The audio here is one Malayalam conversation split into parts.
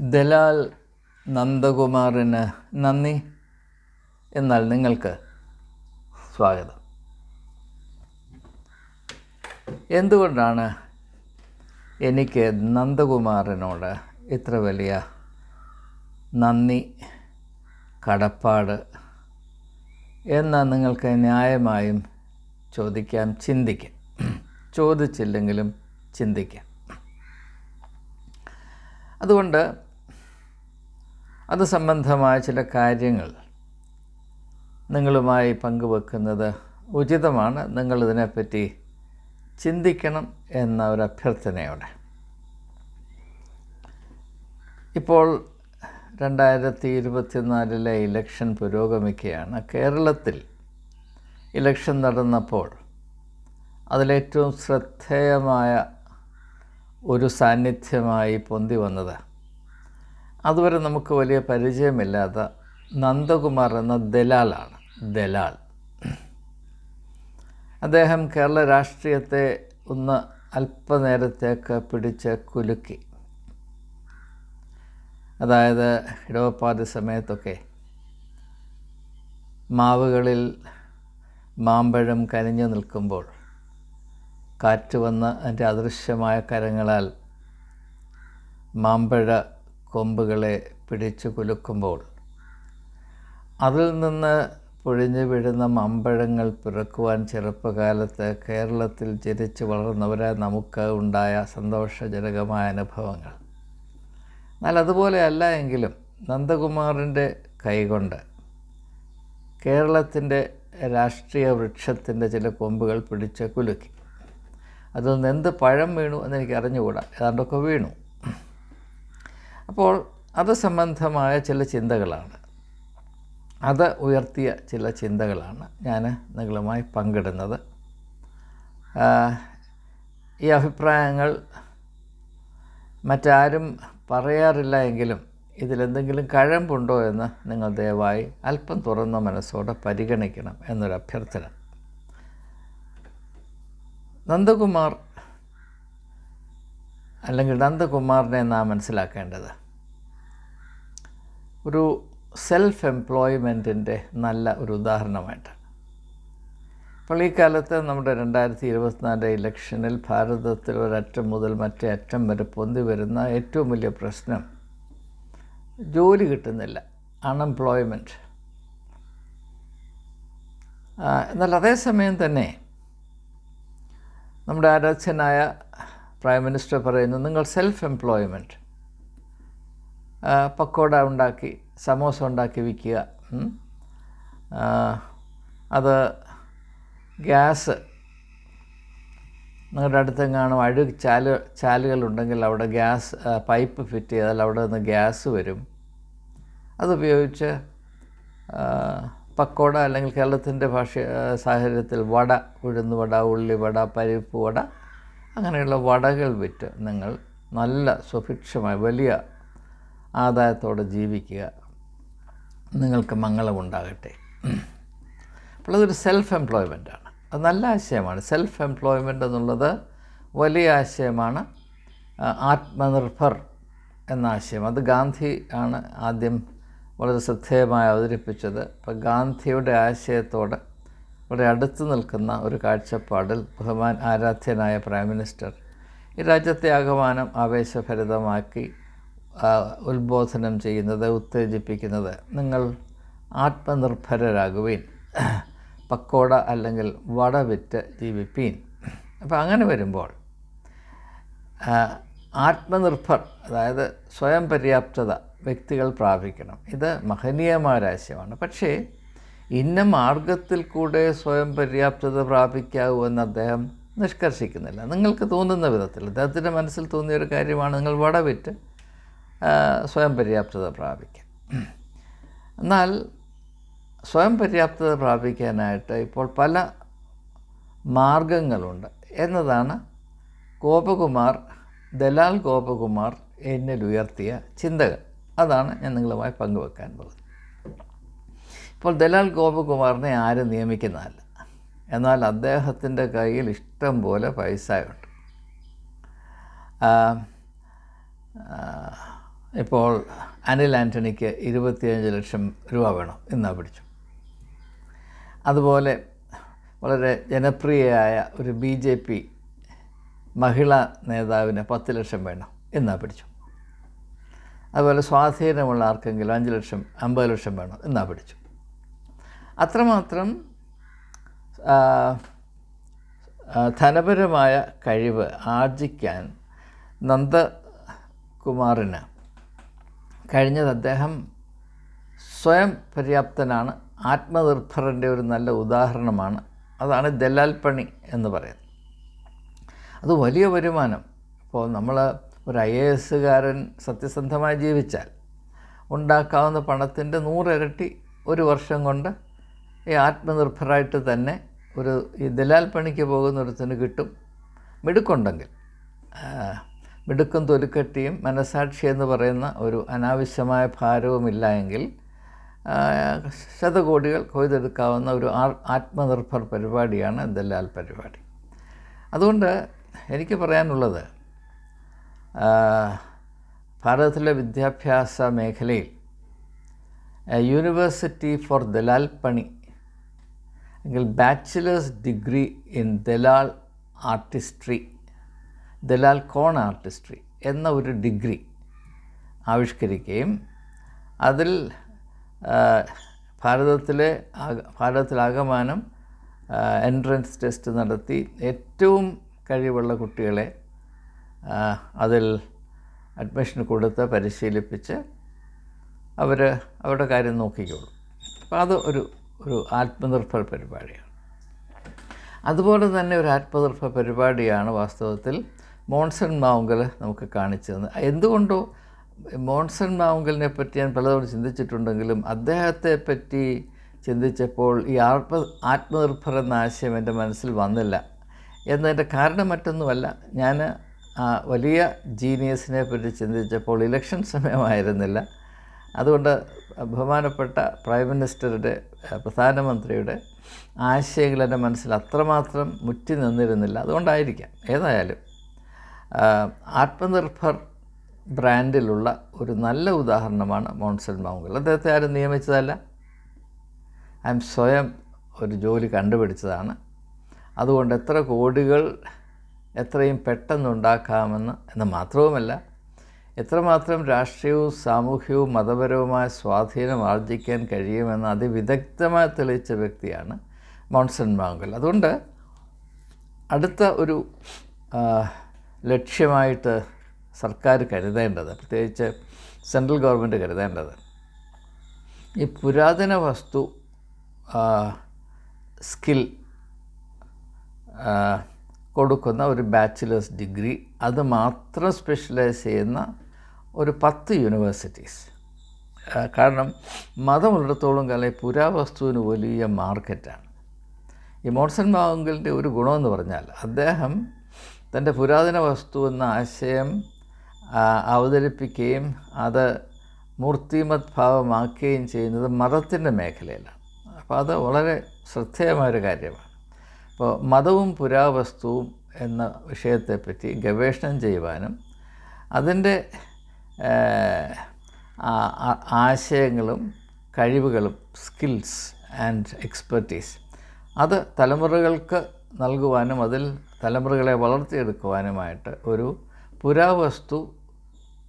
ദലാൽ നന്ദകുമാറിന് നന്ദി. എന്നാൽ നിങ്ങൾക്ക് സ്വാഗതം. എന്തുകൊണ്ടാണ് എനിക്ക് നന്ദകുമാറിനോട് ഇത്ര വലിയ നന്ദി കടപ്പാട് എന്ന് നിങ്ങൾക്ക് ന്യായമായും ചോദിക്കാം ചിന്തിക്കാം. ചോദിച്ചില്ലെങ്കിലും ചിന്തിക്കാം. അതുകൊണ്ട് അത് സംബന്ധമായ ചില കാര്യങ്ങൾ നിങ്ങളുമായി പങ്കുവെക്കുന്നത് ഉചിതമാണ്. നിങ്ങളിതിനെപ്പറ്റി ചിന്തിക്കണം എന്ന ഒരു അഭ്യർത്ഥനയോടെ. ഇപ്പോൾ രണ്ടായിരത്തി ഇരുപത്തിനാലിലെ ഇലക്ഷൻ പുരോഗമിക്കുകയാണ്. കേരളത്തിൽ ഇലക്ഷൻ നടന്നപ്പോൾ അതിലേറ്റവും ശ്രദ്ധേയമായ ഒരു സാന്നിധ്യമായി പൊന്തി വന്നത് അതുവരെ നമുക്ക് വലിയ പരിചയമില്ലാത്ത നന്ദകുമാർ എന്ന ദലാലാണ്. ദലാൽ. അദ്ദേഹം കേരള രാഷ്ട്രീയത്തെ ഒന്ന് അല്പനേരത്തേക്ക് പിടിച്ച് കുലുക്കി. അതായത് ഇടവപ്പാതി സമയത്തൊക്കെ മാവുകളിൽ മാമ്പഴം കനിഞ്ഞു നിൽക്കുമ്പോൾ കാറ്റ് വന്ന് അതിന്റെ അദൃശ്യമായ കരങ്ങളാൽ മാമ്പഴ കൊമ്പുകളെ പിടിച്ചു കുലുക്കുമ്പോൾ അതിൽ നിന്ന് പൊഴിഞ്ഞു വീഴുന്ന മമ്പഴങ്ങൾ പിറക്കുവാൻ ചെറുപ്പകാലത്ത് കേരളത്തിൽ ജനിച്ചു വളർന്നവരെ നമുക്ക് ഉണ്ടായ സന്തോഷജനകമായ അനുഭവങ്ങൾ. എന്നാൽ അതുപോലെ അല്ല എങ്കിലും നന്ദകുമാറിന്റെ കൈകൊണ്ട് കേരളത്തിന്റെ രാഷ്ട്രീയ വൃക്ഷത്തിന്റെ ചില കൊമ്പുകൾ പിടിച്ച് കുലുക്കി. അതിൽ നിന്ന് എന്ത് പഴം വീണു എന്നെനിക്ക് അറിഞ്ഞുകൂടാ ഏതാണ്ടൊക്കെ വീണു. അപ്പോൾ അത് സംബന്ധമായ ചില ചിന്തകളാണ്. അത് ഉയർത്തിയ ചില ചിന്തകളാണ് ഞാൻ നിങ്ങളുമായി പങ്കിടുന്നത്. ഈ അഭിപ്രായങ്ങൾ മറ്റാരും പറയാറില്ല എങ്കിലും ഇതിലെന്തെങ്കിലും കഴമ്പുണ്ടോ എന്ന് നിങ്ങൾ ദയവായി അല്പം തുറന്ന മനസ്സോടെ പരിഗണിക്കണം എന്നൊരു അഭ്യർത്ഥന നന്ദകുമാർ അല്ലെങ്കിൽ നന്ദകുമാറിനെ നാം മനസ്സിലാക്കേണ്ടത്. ഒരു സെൽഫ് എംപ്ലോയ്മെന്റിന്റെ നല്ല ഒരു ഉദാഹരണമായിട്ടാണ് അപ്പോൾ ഈ കാലത്ത് നമ്മുടെ രണ്ടായിരത്തി ഇരുപത്തിനാല് ഇലക്ഷനിൽ ഭാരതത്തിൽ ഒരറ്റം മുതൽ മറ്റേ അറ്റം വരെ പൊന്തി വരുന്ന ഏറ്റവും വലിയ പ്രശ്നം ജോലി കിട്ടുന്നില്ല അൺഎംപ്ലോയ്മെന്റ് എന്നാൽ അതേസമയം തന്നെ നമ്മുടെ ആരാധ്യനായ പ്രൈം മിനിസ്റ്റർ പറയുന്നു നിങ്ങൾ സെൽഫ് എംപ്ലോയ്മെന്റ് പക്കോട ഉണ്ടാക്കി സമോസ ഉണ്ടാക്കി വിൽക്കുക. അത് ഗ്യാസ് നിങ്ങളുടെ അടുത്തെങ്ങാനും അഴു ചാൽ ചാലുകളുണ്ടെങ്കിൽ അവിടെ ഗ്യാസ് പൈപ്പ് ഫിറ്റ് ചെയ്താൽ അവിടെ നിന്ന് ഗ്യാസ് വരും. അതുപയോഗിച്ച് പക്കോട അല്ലെങ്കിൽ കേരളത്തിന്റെ ഭാഷ സാഹചര്യത്തിൽ വട ഉഴുന്നുവട ഉള്ളിവട പരിപ്പ് വട അങ്ങനെയുള്ള വടകൾ വിറ്റ് നിങ്ങൾ നല്ല സുഭിക്ഷമായ വലിയ ആദായത്തോടെ ജീവിക്കുക. നിങ്ങൾക്ക് മംഗളമുണ്ടാകട്ടെ അപ്പോൾ അതൊരു സെൽഫ് എംപ്ലോയ്മെന്റാണ് അത് നല്ല ആശയമാണ്. സെൽഫ് എംപ്ലോയ്മെന്റ് എന്നുള്ളത് വലിയ ആശയമാണ്. ആത്മനിർഭർ എന്ന ആശയം. അത് ഗാന്ധി ആണ് ആദ്യം വളരെ ശ്രദ്ധേയമായി അവതരിപ്പിച്ചത്. അപ്പോൾ ഗാന്ധിയുടെ ആശയത്തോട് വളരെ അടുത്ത് നിൽക്കുന്ന ഒരു കാഴ്ചപ്പാടിൽ ബഹുമാൻ ആരാധ്യനായ പ്രൈം മിനിസ്റ്റർ ഈ രാജ്യത്തെ ആകമാനം ആവേശഭരിതമാക്കി ഉത്ബോധനം ചെയ്യുന്നത് ഉത്തേജിപ്പിക്കുന്നത് നിങ്ങൾ ആത്മനിർഭരരാകുവീൻ പക്കോട അല്ലെങ്കിൽ വട വിറ്റ് ജീവിപ്പീൻ. അപ്പോൾ അങ്ങനെ വരുമ്പോൾ ആത്മനിർഭർ അതായത് സ്വയം പര്യാപ്തത വ്യക്തികൾ പ്രാപിക്കണം. ഇത് മഹനീയമായ ഒരാശയമാണ് പക്ഷേ ഇന്ന മാർഗത്തിൽ കൂടെ സ്വയം പര്യാപ്തത പ്രാപിക്കാവൂ എന്ന് അദ്ദേഹം നിഷ്കർഷിക്കുന്നില്ല. നിങ്ങൾക്ക് തോന്നുന്ന വിധത്തിൽ അദ്ദേഹത്തിന്റെ മനസ്സിൽ തോന്നിയ ഒരു കാര്യമാണ് നിങ്ങൾ വടവിറ്റ് സ്വയം പര്യാപ്തത പ്രാപിക്കാം എന്നാൽ സ്വയം പര്യാപ്തത പ്രാപിക്കാനായിട്ട് ഇപ്പോൾ പല മാർഗങ്ങളുണ്ട് എന്നതാണ് ഗോപകുമാർ ദലാൽ ഗോപകുമാർ എന്നിൽ ഉയർത്തിയ ചിന്തകൾ. അതാണ് ഞാൻ നിങ്ങളുമായി പങ്കുവെക്കാൻ പോകുന്നത്. ഇപ്പോൾ ദലാൽ ഗോപകുമാറിനെ ആരും നിയമിക്കുന്നതല്ല എന്നാൽ അദ്ദേഹത്തിന്റെ കയ്യിൽ ഇഷ്ടം പോലെ പൈസയുണ്ട്. ഇപ്പോൾ അനിൽ ആന്റണിക്ക് ഇരുപത്തിയഞ്ച് ലക്ഷം രൂപ വേണം എന്നാ പിടിച്ചു. അതുപോലെ വളരെ ജനപ്രിയയായ ഒരു ബി ജെ പി മഹിളാ നേതാവിന് പത്ത് ലക്ഷം വേണം എന്നാ പിടിച്ചു. അതുപോലെ സ്വാധീനമുള്ള ആർക്കെങ്കിലും അഞ്ച് ലക്ഷം അമ്പത് ലക്ഷം വേണം എന്നാ പിടിച്ചു. അത്രമാത്രം ധനപരമായ കഴിവ് ആർജിക്കാൻ നന്ദകുമാറിന് കഴിഞ്ഞത് അദ്ദേഹം സ്വയം പര്യാപ്തനാണ്. ആത്മനിർഭരന്റെ ഒരു നല്ല ഉദാഹരണമാണ്. അതാണ് ദലാൽ പണി എന്ന് പറയുന്നത്. അത് വലിയ വരുമാനം. ഇപ്പോൾ നമ്മൾ ഒരു ഐ എ എസ്സുകാരൻ സത്യസന്ധമായി ജീവിച്ചാൽ ഉണ്ടാക്കാവുന്ന പണത്തിന്റെ നൂറിരട്ടി ഒരു വർഷം കൊണ്ട് ഈ ആത്മനിർഭരായിട്ട് തന്നെ ഒരു ഈ ദലാൽ പണിക്ക് പോകുന്ന ഒരുത്തിന് കിട്ടും. മിടുക്കുണ്ടെങ്കിൽ. മിടുക്കും തൊലിക്കട്ടിയും മനസാക്ഷി എന്ന് പറയുന്ന ഒരു അനാവശ്യമായ ഭാരവുമില്ല എങ്കിൽ ശതകോടികൾ കൊയ്തെടുക്കാവുന്ന ഒരു ആത്മനിർഭർ പരിപാടിയാണ് ദലാൽ പരിപാടി. അതുകൊണ്ട് എനിക്ക് പറയാനുള്ളത് ഭാരതത്തിലെ വിദ്യാഭ്യാസ മേഖലയിൽ യൂണിവേഴ്സിറ്റി ഫോർ ദലാൽ പണി എങ്കിൽ ബാച്ചിലേഴ്സ് ഡിഗ്രി ഇൻ ദലാൽ ആർട്ടിസ്ട്രി ദലാൽ കോൺ ആർട്ടിസ്ട്രി എന്ന ഒരു ഡിഗ്രി ആവിഷ്കരിക്കുകയും അതിൽ ഭാരതത്തിലെ ഭാരതത്തിലാകമാനം എൻട്രൻസ് ടെസ്റ്റ് നടത്തി ഏറ്റവും കഴിവുള്ള കുട്ടികളെ അതിൽ അഡ്മിഷൻ കൊടുത്ത് പരിശീലിപ്പിച്ച് അവർ അവരുടെ കാര്യം നോക്കിക്കോളും. അപ്പോൾ അത് ഒരു ഒരു ആത്മനിർഭർ പരിപാടിയാണ്. അതുപോലെ തന്നെ ഒരു ആത്മനിർഭർ പരിപാടിയാണ് വാസ്തവത്തിൽ മോൺസൺ മാവുങ്കൽ നമുക്ക് കാണിച്ചു തന്നത്. എന്തുകൊണ്ടോ മോൺസൺ മാവുങ്കലിനെ പറ്റി ഞാൻ പലതവണ ചിന്തിച്ചിട്ടുണ്ടെങ്കിലും അദ്ദേഹത്തെ പറ്റി ചിന്തിച്ചപ്പോൾ ഈ ആത്മ ആത്മനിർഭർ എന്ന ആശയം എന്റെ മനസ്സിൽ വന്നില്ല. എന്നതിന്റെ കാരണം മറ്റൊന്നുമല്ല. ഞാൻ വലിയ ജീനിയസിനെ പറ്റി ചിന്തിച്ചപ്പോൾ ഇലക്ഷൻ സമയമായിരുന്നില്ല. അതുകൊണ്ട് ബഹുമാനപ്പെട്ട പ്രൈം മിനിസ്റ്ററുടെ പ്രധാനമന്ത്രിയുടെ ആശയങ്ങൾ എന്റെ മനസ്സിൽ അത്രമാത്രം മുറ്റി നിന്നിരുന്നില്ല. അതുകൊണ്ടായിരിക്കാം. ഏതായാലും ആത്മനിർഭർ ബ്രാൻഡിലുള്ള ഒരു നല്ല ഉദാഹരണമാണ് മോൺസൺ മാവുകൾ അദ്ദേഹത്തെ ആരും നിയമിച്ചതല്ല. ഞാൻ സ്വയം ഒരു ജോലി കണ്ടുപിടിച്ചതാണ്. അതുകൊണ്ട് എത്ര കോടികൾ എത്രയും പെട്ടെന്നുണ്ടാക്കാമെന്ന് എന്ന് മാത്രവുമല്ല എത്രമാത്രം രാഷ്ട്രീയവും സാമൂഹ്യവും മതപരവുമായ സ്വാധീനം ആർജിക്കാൻ കഴിയുമെന്ന് അതിവിദഗ്ധമായി തെളിയിച്ച വ്യക്തിയാണ് മോൺസൺ മാങ്കൽ. അതുകൊണ്ട് അടുത്ത ഒരു ലക്ഷ്യമായിട്ട് സർക്കാർ കരുതേണ്ടത് പ്രത്യേകിച്ച് സെൻട്രൽ ഗവൺമെന്റ് കരുതേണ്ടത് ഈ പുരാതന വസ്തു സ്കിൽ കൊടുക്കുന്ന ഒരു ബാച്ചിലേഴ്സ് ഡിഗ്രി അത് മാത്രം സ്പെഷ്യലൈസ് ചെയ്യുന്ന ഒരു പത്ത് യൂണിവേഴ്സിറ്റീസ് കാരണം മതമുള്ളിടത്തോളം കാലം പുരാവസ്തുവിന് വലിയ മാർക്കറ്റാണ് ഈ മോൺസൺ മാവുങ്കലിന്റെ ഒരു ഗുണമെന്ന് പറഞ്ഞാൽ അദ്ദേഹം തന്റെ പുരാതന വസ്തു എന്ന ആശയം അവതരിപ്പിക്കുകയും അത് മൂർത്തിമത് ഭാവമാക്കുകയും ചെയ്യുന്നത് മതത്തിന്റെ മേഖലയിലാണ്. അപ്പോൾ അത് വളരെ ശ്രദ്ധേയമായൊരു കാര്യമാണ്. അപ്പോൾ മതവും പുരാവസ്തുവും എന്ന വിഷയത്തെപ്പറ്റി ഗവേഷണം ചെയ്യുവാനും അതിന്റെ ആശയങ്ങളും കഴിവുകളും സ്കിൽസ് ആൻഡ് എക്സ്പെർട്ടീസ് അത് തലമുറകൾക്ക് നൽകുവാനും അതിൽ തലമുറകളെ വളർത്തിയെടുക്കുവാനുമായിട്ട് ഒരു പുരാവസ്തു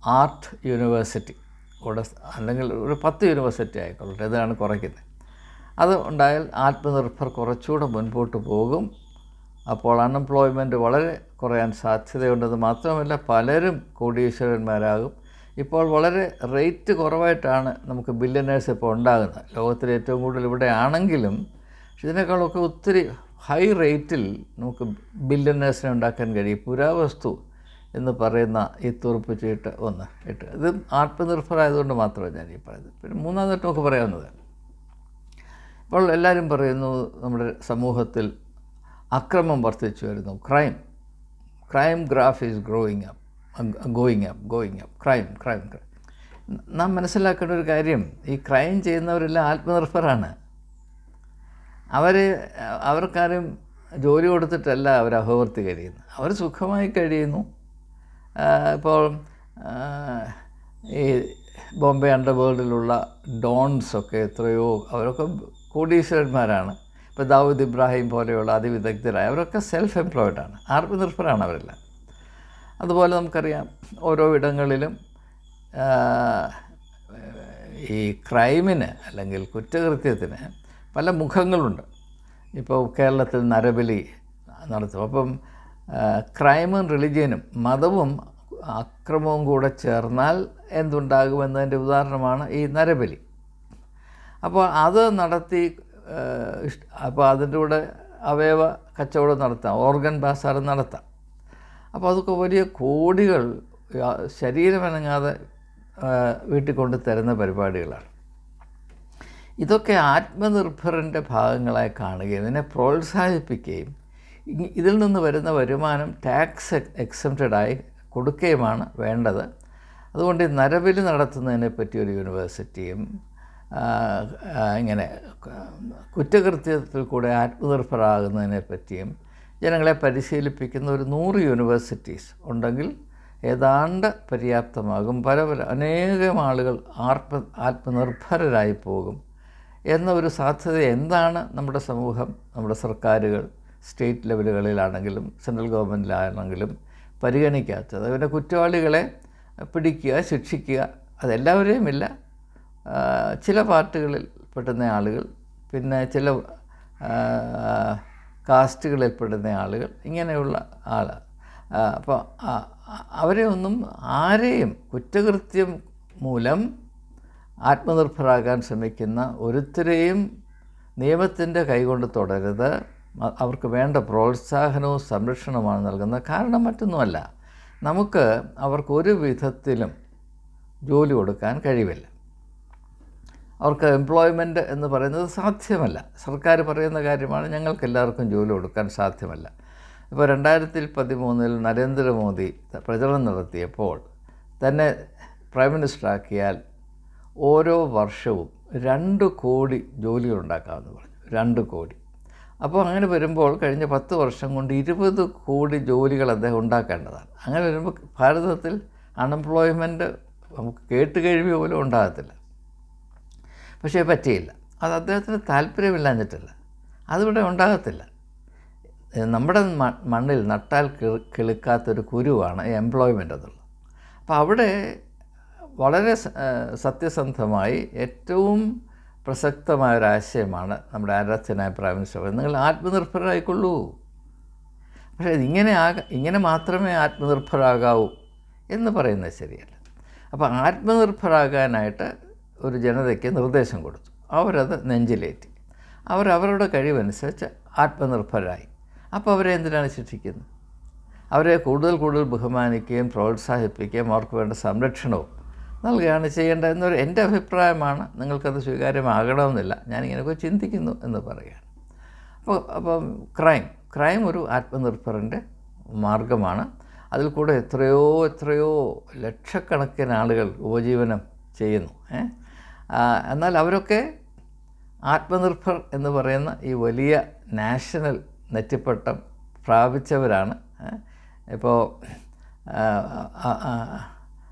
ആർട്ട് യൂണിവേഴ്സിറ്റി കൂടെ അല്ലെങ്കിൽ ഒരു പത്ത് യൂണിവേഴ്സിറ്റി ആയിക്കൊള്ളട്ടെ ഇതാണ് കുറയ്ക്കുന്നത്. അത് ഉണ്ടായാൽ ആത്മനിർഭർ കുറച്ചുകൂടെ മുൻപോട്ട് പോകും. അപ്പോൾ അൺഎംപ്ലോയ്മെന്റ് വളരെ കുറയാൻ സാധ്യതയുണ്ടെന്ന് മാത്രമല്ല പലരും കോടീശ്വരന്മാരാകും. ഇപ്പോൾ വളരെ റേറ്റ് കുറവായിട്ടാണ് നമുക്ക് ബില്യനേഴ്സ് ഇപ്പോൾ ഉണ്ടാകുന്നത്. ലോകത്തിൽ ഏറ്റവും കൂടുതൽ ഇവിടെ ആണെങ്കിലും ഇതിനേക്കാളൊക്കെ ഒത്തിരി ഹൈ റേറ്റിൽ നമുക്ക് ബില്യനേഴ്സിനെ ഉണ്ടാക്കാൻ കഴിയും. പുരാവസ്തു എന്ന് പറയുന്ന ഈ തുറുപ്പ് ചീട്ട് ഒന്ന് ഇട്ട്. ഇത് ആത്മനിർഭരായതുകൊണ്ട് മാത്രമേ ഞാൻ ഈ പറയുന്നത്. പിന്നെ മൂന്നാമതായിട്ട് നമുക്ക് പറയാവുന്നത്. ഇപ്പോൾ എല്ലാവരും പറയുന്നു നമ്മുടെ സമൂഹത്തിൽ അക്രമം വർദ്ധിച്ചു വരുന്നു. Crime crime graph is growing up going up going up crime crime നാം മനസ്സിലാക്കേണ്ട ഒരു കാര്യം ഈ ക്രൈം ചെയ്യുന്നവരെല്ലാം ആത്മനിർഭരാണ്. അവർ അവർക്കാരും ജോലി കൊടുത്തിട്ടല്ല അവർ അഹോവർത്തി കഴിയുന്നത്. അവർ സുഖമായി കഴിയുന്നു. ഇപ്പോൾ ഈ ബോംബെ അണ്ടർവേൾഡിലുള്ള ഡോൺസൊക്കെ എത്രയോ അവരൊക്കെ കോടീശ്വരന്മാരാണ്. ഇപ്പോൾ ദാവൂദ് ഇബ്രാഹിം പോലെയുള്ള അതിവിദഗ്ധരായ അവരൊക്കെ സെൽഫ് എംപ്ലോയിഡാണ് ആത്മനിർഭരാണ് അവരെല്ലാം. അതുപോലെ നമുക്കറിയാം ഓരോ ഇടങ്ങളിലും ഈ ക്രൈമിന് അല്ലെങ്കിൽ കുറ്റകൃത്യത്തിന് പല മുഖങ്ങളുണ്ട്. ഇപ്പോൾ കേരളത്തിൽ നരബലി നടത്തും. അപ്പം ക്രൈമും റിലിജിയനും മതവും അക്രമവും കൂടെ ചേർന്നാൽ എന്തുണ്ടാകുമെന്നതിന്റെ ഉദാഹരണമാണ് ഈ നരബലി. അപ്പോൾ അത് നടത്തി അപ്പോൾ അതിന്റെ കൂടെ അവയവ കച്ചവടം നടത്താം ഓർഗൻ ബാസാർ നടത്താം. അപ്പോൾ അതൊക്കെ വലിയ കോടികൾ ശരീരമനങ്ങാതെ വീട്ടിൽ കൊണ്ട് തരുന്ന പരിപാടികളാണ്. ഇതൊക്കെ ആത്മനിർഭറിന്റെ ഭാഗങ്ങളായി കാണുകയും ഇതിനെ പ്രോത്സാഹിപ്പിക്കുകയും ഇതിൽ നിന്ന് വരുന്ന വരുമാനം ടാക്സ് എക്സംറ്റഡായി കൊടുക്കുകയുമാണ് വേണ്ടത്. അതുകൊണ്ട് നരബലി നടത്തുന്നതിനെ പറ്റി ഒരു യൂണിവേഴ്സിറ്റിയും ഇങ്ങനെ കുറ്റകൃത്യത്തിൽ കൂടെ ആത്മനിർഭരാകുന്നതിനെ പറ്റിയും ജനങ്ങളെ പരിശീലിപ്പിക്കുന്ന ഒരു നൂറ് യൂണിവേഴ്സിറ്റീസ് ഉണ്ടെങ്കിൽ ഏതാണ്ട് പര്യാപ്തമാകും. പല പല അനേകം ആളുകൾ ആത്മ ആത്മനിർഭരരായി പോകും. എന്ന ഒരു സാധ്യത എന്താണ് നമ്മുടെ സമൂഹം നമ്മുടെ സർക്കാരുകൾ സ്റ്റേറ്റ് ലെവലുകളിലാണെങ്കിലും സെൻട്രൽ ഗവൺമെന്റിലാണെങ്കിലും പരിഗണിക്കാത്തത്? അവരുടെ കുറ്റവാളികളെ പിടിക്കുക ശിക്ഷിക്കുക അതെല്ലാവരെയും ഇല്ല. ചില പാർട്ടികളിൽ പെട്ടുന്ന ആളുകൾ പിന്നെ ചില കാസ്റ്റുകളിൽ പെടുന്ന ആളുകൾ ഇങ്ങനെയുള്ള ആൾ അപ്പോൾ അവരെ ഒന്നും ആരെയും കുറ്റകൃത്യം മൂലം ആത്മനിർഭരാകാൻ ശ്രമിക്കുന്ന ഒരുത്തരെയും നിയമത്തിന്റെ കൈകൊണ്ട് തുടരുത്. അവർക്ക് വേണ്ട പ്രോത്സാഹനവും സംരക്ഷണവുമാണ് നൽകുന്നത്. കാരണം മറ്റൊന്നുമല്ല നമുക്ക് അവർക്ക് ഒരു വിധത്തിലും ജോലി കൊടുക്കാൻ കഴിവില്ല. അവർക്ക് എംപ്ലോയ്മെന്റ് എന്ന് പറയുന്നത് സാധ്യമല്ല. സർക്കാർ പറയുന്ന കാര്യമാണ് ഞങ്ങൾക്ക് എല്ലാവർക്കും ജോലി കൊടുക്കാൻ സാധ്യമല്ല. ഇപ്പോൾ രണ്ടായിരത്തി പതിമൂന്നിൽ നരേന്ദ്രമോദി പ്രചരണം നടത്തിയപ്പോൾ തന്നെ പ്രൈം മിനിസ്റ്ററാക്കിയാൽ ഓരോ വർഷവും രണ്ട് കോടി ജോലികൾ ഉണ്ടാക്കാമെന്ന് പറഞ്ഞു. രണ്ട് കോടി. അപ്പോൾ അങ്ങനെ വരുമ്പോൾ കഴിഞ്ഞ പത്ത് വർഷം കൊണ്ട് ഇരുപത് കോടി ജോലികൾ അദ്ദേഹം ഉണ്ടാക്കേണ്ടതാണ്. അങ്ങനെ വരുമ്പോൾ ഭാരതത്തിൽ അൺഎംപ്ലോയ്മെന്റ് നമുക്ക് കേട്ട് കഴിവ് പോലും ഉണ്ടാകത്തില്ല. പക്ഷേ പറ്റിയില്ല. അത് അദ്ദേഹത്തിന് താല്പര്യമില്ലാഞ്ഞിട്ടില്ല. അതിവിടെ ഉണ്ടാകത്തില്ല. നമ്മുടെ മണ്ണിൽ നട്ടാൽ കിളി- കിളുക്കാത്തൊരു കുരുവാണ് എംപ്ലോയ്മെന്റ് എന്നുള്ളത്. അപ്പോൾ അവിടെ വളരെ സത്യസന്ധമായി ഏറ്റവും പ്രസക്തമായ ഒരു ആശയമാണ് നമ്മുടെ ആരാധ്യനായ പ്രൈം മിനിസ്റ്റർ. നിങ്ങൾ ആത്മനിർഭരായിക്കൊള്ളൂ. പക്ഷേ ഇങ്ങനെ ആക ഇങ്ങനെ മാത്രമേ ആത്മനിർഭരാകാവൂ എന്ന് പറയുന്നത് ശരിയല്ല. അപ്പോൾ ആത്മനിർഭരാകാനായിട്ട് ഒരു ജനതയ്ക്ക് നിർദ്ദേശം കൊടുത്തു. അവരത് നെഞ്ചിലേറ്റി. അവർ അവരുടെ കഴിവനുസരിച്ച് ആത്മനിർഭരായി. അപ്പോൾ അവരെ എന്തിനാണ് ശിക്ഷിക്കുന്നത്? അവരെ കൂടുതൽ കൂടുതൽ ബഹുമാനിക്കുകയും പ്രോത്സാഹിപ്പിക്കുകയും അവർക്ക് വേണ്ട സംരക്ഷണവും നൽകുകയാണ് ചെയ്യേണ്ടത് എന്നൊരു എന്റെ അഭിപ്രായമാണ്. നിങ്ങൾക്കത് സ്വീകാര്യമാകണമെന്നില്ല. ഞാനിങ്ങനെയൊക്കെ ചിന്തിക്കുന്നു എന്ന് പറയുകയാണ്. അപ്പോൾ അപ്പം ക്രൈം. ക്രൈം ഒരു ആത്മനിർഭറിന്റെ മാർഗമാണ്. അതിൽ കൂടെ എത്രയോ എത്രയോ ലക്ഷക്കണക്കിന് ആളുകൾ ഉപജീവനം ചെയ്യുന്നു. എന്നാൽ അവരൊക്കെ ആത്മനിർഭർ എന്ന് പറയുന്ന ഈ വലിയ നാഷണൽ നെറ്റിപ്പട്ടം പ്രാപിച്ചവരാണ്? ഇപ്പോൾ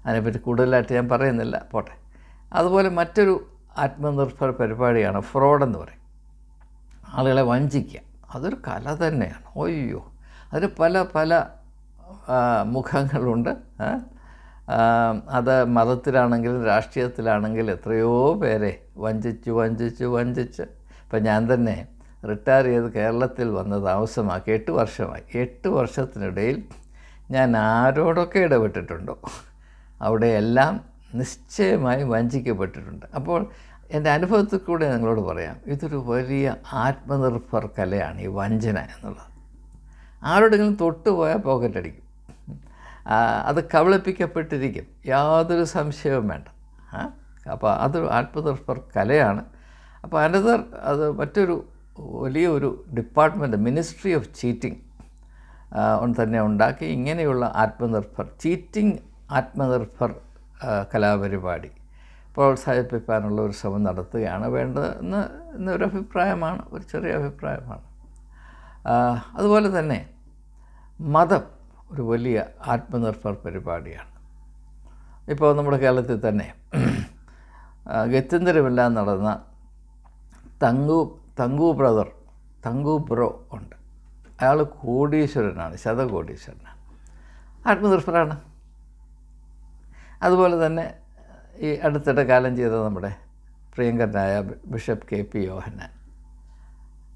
അതിനെപ്പറ്റി കൂടുതലായിട്ട് ഞാൻ പറയുന്നില്ല. പോട്ടെ. അതുപോലെ മറ്റൊരു ആത്മനിർഭർ പരിപാടിയാണ് ഫ്രോഡ് എന്ന് പറയും. ആളുകളെ വഞ്ചിക്കുക. അതൊരു കല തന്നെയാണ്. ഒയ്യോ അതിന് പല പല മുഖങ്ങളുണ്ട്. അത് മതത്തിലാണെങ്കിലും രാഷ്ട്രീയത്തിലാണെങ്കിലും എത്രയോ പേരെ വഞ്ചിച്ചു വഞ്ചിച്ചു വഞ്ചിച്ച്. ഇപ്പം ഞാൻ തന്നെ റിട്ടയർ ചെയ്ത് കേരളത്തിൽ വന്ന് താമസമാക്കി എട്ട് വർഷമായി. എട്ട് വർഷത്തിനിടയിൽ ഞാൻ ആരോടൊക്കെ ഇടപെട്ടിട്ടുണ്ടോ? അവിടെയെല്ലാം നിശ്ചയമായി വഞ്ചിക്കപ്പെട്ടിട്ടുണ്ട്. അപ്പോൾ എന്റെ അനുഭവത്തിൽ കൂടെ നിങ്ങളോട് പറയാം. ഇതൊരു വലിയ ആത്മനിർഭർ കലയാണ് ഈ വഞ്ചന എന്നുള്ളത്. ആരോടെങ്കിലും തൊട്ടുപോയാൽ പോക്കറ്റ് അടിക്കും ആ, അത് കബളിപ്പിക്കപ്പെട്ടിരിക്കും. യാതൊരു സംശയവും വേണ്ട. അപ്പോൾ അതൊരു ആത്മനിർഭർ കലയാണ്. അപ്പോൾ അനദർ അത് മറ്റൊരു വലിയൊരു ഡിപ്പാർട്ട്മെന്റ് മിനിസ്ട്രി ഓഫ് ചീറ്റിംഗ് തന്നെ ഉണ്ടാക്കി. ഇങ്ങനെയുള്ള ആത്മനിർഭർ ചീറ്റിംഗ് ആത്മനിർഭർ കലാപരിപാടി പ്രോത്സാഹിപ്പിക്കാനുള്ള ഒരു ശ്രമം നടത്തുകയാണ് വേണ്ടത് എന്ന് എന്നൊരു അഭിപ്രായമാണ് ഒരു ചെറിയ അഭിപ്രായമാണ്. അതുപോലെ തന്നെ മതം. ഒരു വലിയ ആത്മനിർഭർ പരിപാടിയാണ്. ഇപ്പോൾ നമ്മുടെ കേരളത്തിൽ തന്നെ ഗത്യന്തരമെല്ലാം നടന്ന thank you thank you brother thank you bro ഉണ്ട്. അയാൾ കോടീശ്വരനാണ് ശതകോടീശ്വരനാണ്. ആത്മനിർഭരാണ്. അതുപോലെ തന്നെ ഈ അടുത്തിടെ കാലം ചെയ്ത നമ്മുടെ പ്രിയങ്കരനായ ബിഷപ്പ് കെ പി യോഹന്നാൻ.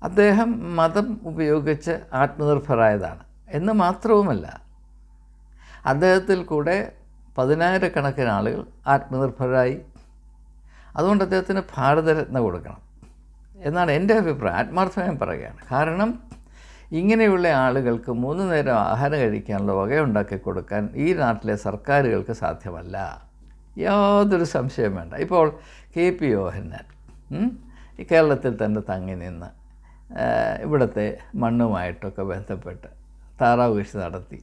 അദ്ദേഹം മതം ഉപയോഗിച്ച് ആത്മനിർഭരായതാണ്. എന്ന് മാത്രവുമല്ല അദ്ദേഹത്തിൽ കൂടെ പതിനായിരക്കണക്കിന് ആളുകൾ ആത്മനിർഭരായി. അതുകൊണ്ട് അദ്ദേഹത്തിന് ഭാരതരത്ന കൊടുക്കണം എന്നാണ് എന്റെ അഭിപ്രായം. ആത്മാർത്ഥമായും പറയുകയാണ്. കാരണം ഇങ്ങനെയുള്ള ആളുകൾക്ക് മൂന്ന് നേരം ആഹാരം കഴിക്കാനുള്ള വകയുണ്ടാക്കി കൊടുക്കാൻ ഈ നാട്ടിലെ സർക്കാരുകൾക്ക് സാധ്യമല്ല. യാതൊരു സംശയം വേണ്ട. ഇപ്പോൾ കെ പി യോഹന്നാൻ കേരളത്തിൽ തന്നെ തങ്ങി നിന്ന് ഇവിടുത്തെ മണ്ണുമായിട്ടൊക്കെ ബന്ധപ്പെട്ട് താറാവ് കൃഷി നടത്തി.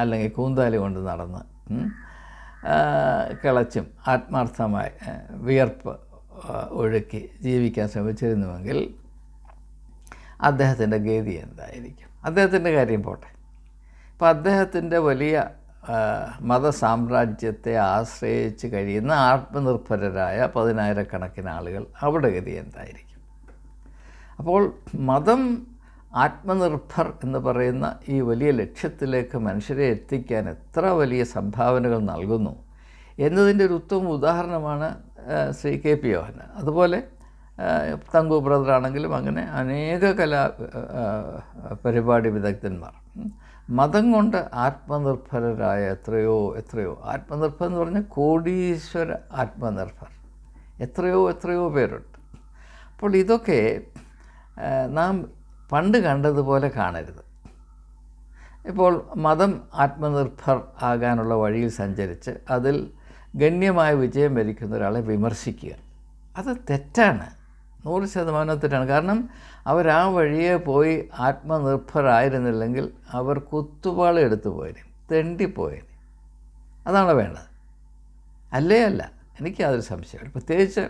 അല്ലെങ്കിൽ കൂന്താലി കൊണ്ട് നടന്ന് കിളച്ചും ആത്മാർത്ഥമായി വിയർപ്പ് ഒഴുക്കി ജീവിക്കാൻ ശ്രമിച്ചിരുന്നുവെങ്കിൽ അദ്ദേഹത്തിന്റെ ഗതി എന്തായിരിക്കും? അദ്ദേഹത്തിന്റെ കാര്യം പോട്ടെ. അപ്പോൾ അദ്ദേഹത്തിന്റെ വലിയ മതസാമ്രാജ്യത്തെ ആശ്രയിച്ച് കഴിയുന്ന ആത്മനിർഭരരായ പതിനായിരക്കണക്കിന് ആളുകൾ അവിടെ ഗതി എന്തായിരിക്കും? അപ്പോൾ മതം ആത്മനിർഭർ എന്ന് പറയുന്ന ഈ വലിയ ലക്ഷ്യത്തിലേക്ക് മനുഷ്യരെ എത്തിക്കാൻ എത്ര വലിയ സംഭാവനകൾ നൽകുന്നു എന്നതിന്റെ ഒരു ഉത്തമ ഉദാഹരണമാണ് ശ്രീ കെ പി യോഹന അതുപോലെ തങ്കു ബ്രദർ ആണെങ്കിലും അങ്ങനെ അനേക കലാ പരിപാടി വിദഗ്ധന്മാർ. മതം കൊണ്ട് ആത്മനിർഭരരായ എത്രയോ എത്രയോ ആത്മനിർഭർ എന്ന് പറഞ്ഞാൽ കോടീശ്വര ആത്മനിർഭർ. എത്രയോ എത്രയോ പേരുണ്ട്. അപ്പോൾ ഇതൊക്കെ നാം പണ്ട് കണ്ടതുപോലെ കാണരുത്. ഇപ്പോൾ മതം ആത്മനിർഭർ ആകാനുള്ള വഴിയിൽ സഞ്ചരിച്ച് അതിൽ ഗണ്യമായ വിജയം വരിക്കുന്ന ഒരാളെ വിമർശിക്കുക. അത് തെറ്റാണ്. നൂറ് ശതമാനം തെറ്റാണ് കാരണം അവർ ആ വഴിയെ പോയി ആത്മനിർഭരായിരുന്നില്ലെങ്കിൽ അവർ കുത്തുപാള എടുത്തു പോയേനെ തെണ്ടിപ്പോയേനെ. അതാണ് വേണ്ടത്? അല്ലേ അല്ല. എനിക്ക് യാതൊരു സംശയമില്ല പ്രത്യേകിച്ച്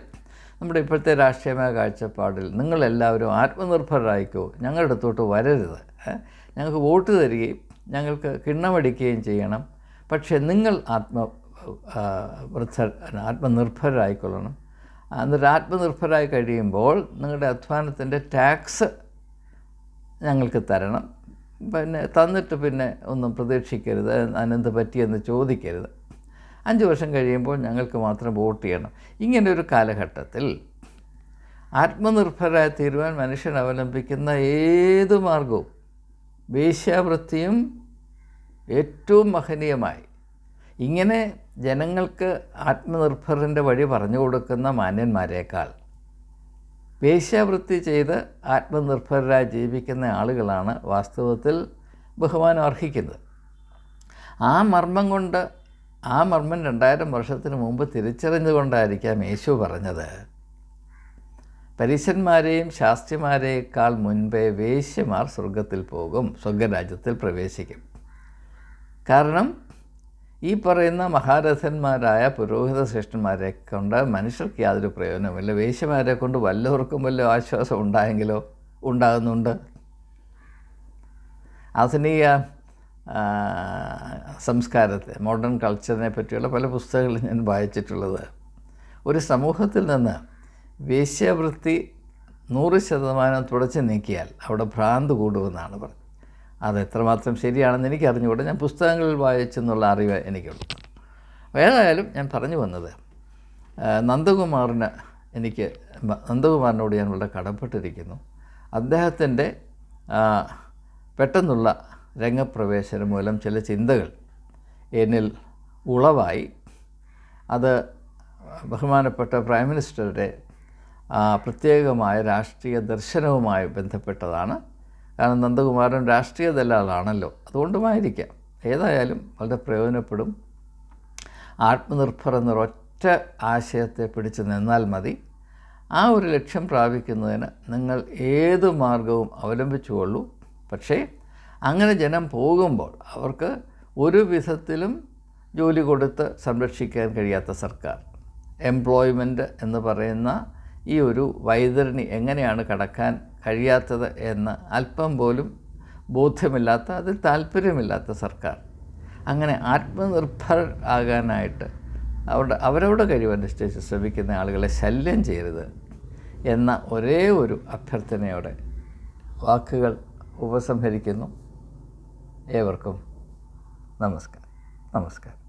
നമ്മുടെ ഇപ്പോഴത്തെ രാഷ്ട്രീയമായ കാഴ്ചപ്പാടിൽ നിങ്ങളെല്ലാവരും ആത്മനിർഭരരായിക്കോ ഞങ്ങളുടെ അടുത്തോട്ട് വരരുത്? ഞങ്ങൾക്ക് വോട്ട് തരികയും ഞങ്ങൾക്ക് കിണ്ണമടിക്കുകയും ചെയ്യണം. പക്ഷേ നിങ്ങൾ ആത്മ വൃദ്ധ ആത്മനിർഭരരായിക്കൊള്ളണം എന്നിട്ട് ആത്മനിർഭരായി കഴിയുമ്പോൾ നിങ്ങളുടെ അധ്വാനത്തിന്റെ ടാക്സ് ഞങ്ങൾക്ക് തരണം. പിന്നെ തന്നിട്ട് പിന്നെ ഒന്നും പ്രതീക്ഷിക്കരുത്. അതിനെന്ത് പറ്റിയെന്ന് ചോദിക്കരുത്. അഞ്ച് വർഷം കഴിയുമ്പോൾ ഞങ്ങൾക്ക് മാത്രം വോട്ട് ചെയ്യണം. ഇങ്ങനെ ഒരു കാലഘട്ടത്തിൽ ആത്മനിർഭരായി തീരുവാൻ മനുഷ്യൻ അവലംബിക്കുന്ന ഏത് മാർഗവും വേശ്യാവൃത്തിയും ഏറ്റവും മഹനീയമായി. ഇങ്ങനെ ജനങ്ങൾക്ക് ആത്മനിർഭറിന്റെ വഴി പറഞ്ഞു കൊടുക്കുന്ന മാന്യന്മാരെക്കാൾ വേശ്യാവൃത്തി ചെയ്ത് ആത്മനിർഭരരായി ജീവിക്കുന്ന ആളുകളാണ് വാസ്തവത്തിൽ ബഹുമാനം അർഹിക്കുന്നത്. ആ മർമ്മം കൊണ്ട് ആ മർമ്മം രണ്ടായിരം വർഷത്തിന് മുമ്പ് തിരിച്ചറിഞ്ഞുകൊണ്ടായിരിക്കാം യേശു പറഞ്ഞത്. പരീശന്മാരെയും ശാസ്ത്രിമാരെക്കാൾ മുൻപേ വേശ്യമാർ സ്വർഗത്തിൽ പോകും സ്വർഗരാജ്യത്തിൽ പ്രവേശിക്കും. കാരണം ഈ പറയുന്ന മഹാരഥന്മാരായ പുരോഹിത ശ്രേഷ്ഠന്മാരെ കൊണ്ട് മനുഷ്യർക്ക് യാതൊരു പ്രയോജനമില്ല വേശ്യമാരെ കൊണ്ട് വല്ലവർക്കും വല്ല ആശ്വാസം ഉണ്ടായെങ്കിലോ ഉണ്ടാകുന്നുണ്ട്. ആധുനിക സംസ്കാരത്തെ മോഡേൺ കൾച്ചറിനെ പറ്റിയുള്ള പല പുസ്തകങ്ങളും ഞാൻ വായിച്ചിട്ടുള്ളത്. ഒരു സമൂഹത്തിൽ നിന്ന് വേശ്യാവൃത്തി നൂറ് ശതമാനം തുടച്ചു നീക്കിയാൽ അവിടെ ഭ്രാന്ത് കൂടുമെന്നാണ് പറഞ്ഞത്. അത് എത്രമാത്രം ശരിയാണെന്ന് എനിക്ക് അറിഞ്ഞുകൂടെ ഞാൻ പുസ്തകങ്ങളിൽ വായിച്ചെന്നുള്ള അറിവ് എനിക്കുള്ളൂ. ഏതായാലും ഞാൻ പറഞ്ഞു വന്നത് നന്ദകുമാറിന് എനിക്ക് നന്ദകുമാറിനോട് ഞാൻ വളരെ കടപ്പെട്ടിരിക്കുന്നു. അദ്ദേഹത്തിന്റെ പെട്ടെന്നുള്ള രംഗപ്രവേശനം മൂലം ചില ചിന്തകൾ എന്നിൽ ഉളവായി. അത് ബഹുമാനപ്പെട്ട പ്രൈം മിനിസ്റ്ററുടെ പ്രത്യേകമായ രാഷ്ട്രീയ ദർശനവുമായി ബന്ധപ്പെട്ടതാണ്. കാരണം നന്ദകുമാരൻ രാഷ്ട്രീയ ദലാളാണല്ലോ അതുകൊണ്ടുമായിരിക്കാം. ഏതായാലും വളരെ പ്രയോജനപ്പെടും. ആത്മനിർഭർ എന്നൊരൊറ്റ ആശയത്തെ പിടിച്ചു നിന്നാൽ മതി. ആ ഒരു ലക്ഷ്യം പ്രാപിക്കുന്നതിന് നിങ്ങൾ ഏത് മാർഗവും അവലംബിച്ചുകൊള്ളൂ. പക്ഷേ അങ്ങനെ ജനം പോകുമ്പോൾ അവർക്ക് ഒരു വിധത്തിലും ജോലി കൊടുത്ത് സംരക്ഷിക്കാൻ കഴിയാത്ത സർക്കാർ. എംപ്ലോയ്മെന്റ് എന്ന് പറയുന്ന ഈ ഒരു വൈതരണി എങ്ങനെയാണ് കടക്കാൻ കഴിയാത്തത് എന്ന് അല്പം പോലും ബോധ്യമില്ലാത്ത അതിൽ താല്പര്യമില്ലാത്ത സർക്കാർ. അങ്ങനെ ആത്മനിർഭർ ആകാനായിട്ട് അവരുടെ അവരവരുടെ കഴിവനുസരിച്ച് ശ്രമിക്കുന്ന ആളുകളെ ശല്യം ചെയ്യരുത് എന്ന ഒരേ ഒരു അഭ്യർത്ഥനയോടെ വാക്കുകൾ ഉപസംഹരിക്കുന്നു. ഏവർക്കും നമസ്കാരം. നമസ്കാരം.